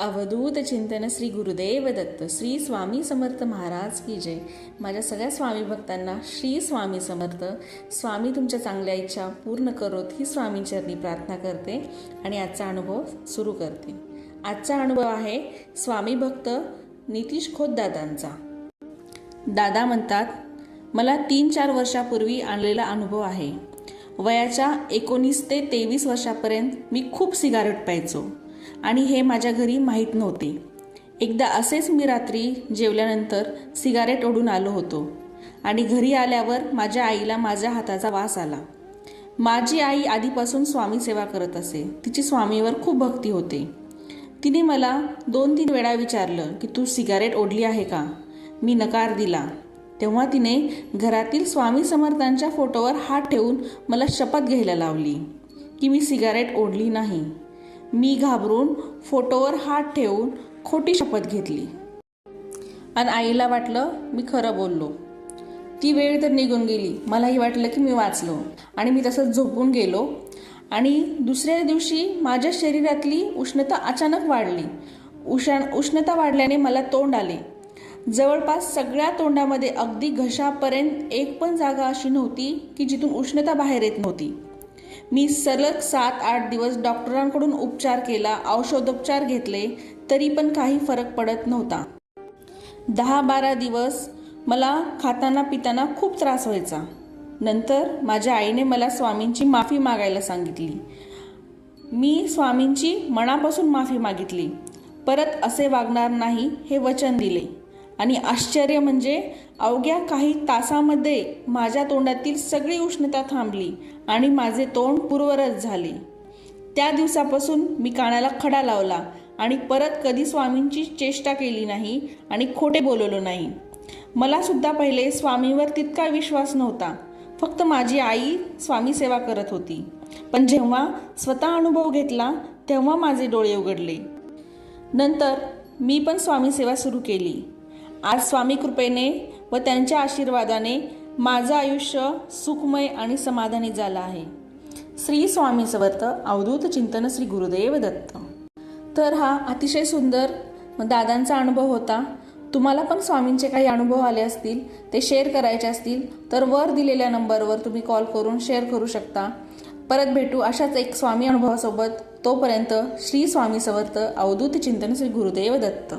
अवधूत चिंतन श्री गुरुदेव दत्त श्री स्वामी समर्थ महाराज की जय. माझ्या सगळ्या स्वामी भक्तांना श्री स्वामी समर्थ. स्वामी तुमच्या चांगल्या इच्छा पूर्ण करोत ही स्वामींचरणी प्रार्थना करते आणि आजचा अनुभव सुरू करते. आजचा अनुभव आहे स्वामी भक्त नितीश खोत दादांचा. दादा म्हणतात मला तीन चार वर्षापूर्वी आणलेला अनुभव आहे. वयाच्या एकोणीस ते तेवीस वर्षापर्यंत मी खूप सिगारेट प्यायचो. आणि हे माझ्या घरी माहीत नव्हते. एकदा असेच मी रात्री जेवल्यानंतर सिगारेट ओढून आलो होतो आणि घरी आल्यावर माझ्या आईला माझ्या हाताचा वास आला. माझी आई आधीपासून स्वामी सेवा करत असे. तिची स्वामीवर खूप भक्ती होते. तिने मला दोन तीन वेळा विचारलं की तू सिगारेट ओढली आहे का? मी नकार दिला. तेव्हा तिने घरातील स्वामी समर्थांच्या फोटोवर हात ठेवून मला शपथ घ्यायला लावली की मी सिगारेट ओढली नाही. मी घाबरून फोटोवर हात ठेवून खोटी शपथ घेतली. आणि आईला वाटलं मी खरं बोललो. ती वेळ तर निघून गेली. मलाही वाटलं की मी वाचलो. आणि मी तसंच झोपून गेलो. आणि दुसऱ्या दिवशी माझ्या शरीरातली उष्णता अचानक वाढली. उषा उष्णता वाढल्याने मला तोंड आले. जवळपास सगळ्या तोंडामध्ये अगदी घशापर्यंत एक पण जागा अशी नव्हती की जिथून उष्णता बाहेर येत नव्हती. मी सलग सात आठ दिवस डॉक्टरांकडून उपचार केला औषधोपचार घेतले तरी पण काही फरक पडत नव्हता. दहा बारा दिवस मला खाताना पिताना खूप त्रास व्हायचा. नंतर माझ्या आईने मला स्वामींची माफी मागायला सांगितली. मी स्वामींची मनापासून माफी मागितली. परत असे वागणार नाही हे वचन दिले. आणि आश्चर्य म्हणजे अवघ्या काही तासामध्ये माझ्या तोंडातील सगळी उष्णता थांबली आणि माझे तोंड पूर्वरत झाले. त्या दिवसापासून मी कानाला खडा लावला आणि परत कधी स्वामींची चेष्टा केली नाही आणि खोटे बोलवलो नाही. मला सुद्धा पहिले स्वामीवर तितका विश्वास नव्हता. फक्त माझी आई स्वामी सेवा करत होती. पण जेव्हा स्वतः अनुभव घेतला तेव्हा माझे डोळे उघडले. नंतर मी पण स्वामी सेवा सुरू केली. आज स्वामी कृपेने व त्यांच्या आशीर्वादाने माझं आयुष्य सुखमय आणि समाधानी झालं आहे. श्री स्वामी समर्थ अवधूत चिंतन श्री गुरुदेव दत्त. तर हा अतिशय सुंदर दादांचा अनुभव होता. तुम्हाला पण स्वामींचे काही अनुभव आले असतील ते शेअर करायचे असतील तर वर दिलेल्या नंबरवर तुम्ही कॉल करून शेअर करू शकता. परत भेटू अशाच एक स्वामी अनुभवासोबत. तोपर्यंत श्री स्वामी समर्थ अवधूत चिंतन श्री गुरुदेव दत्त.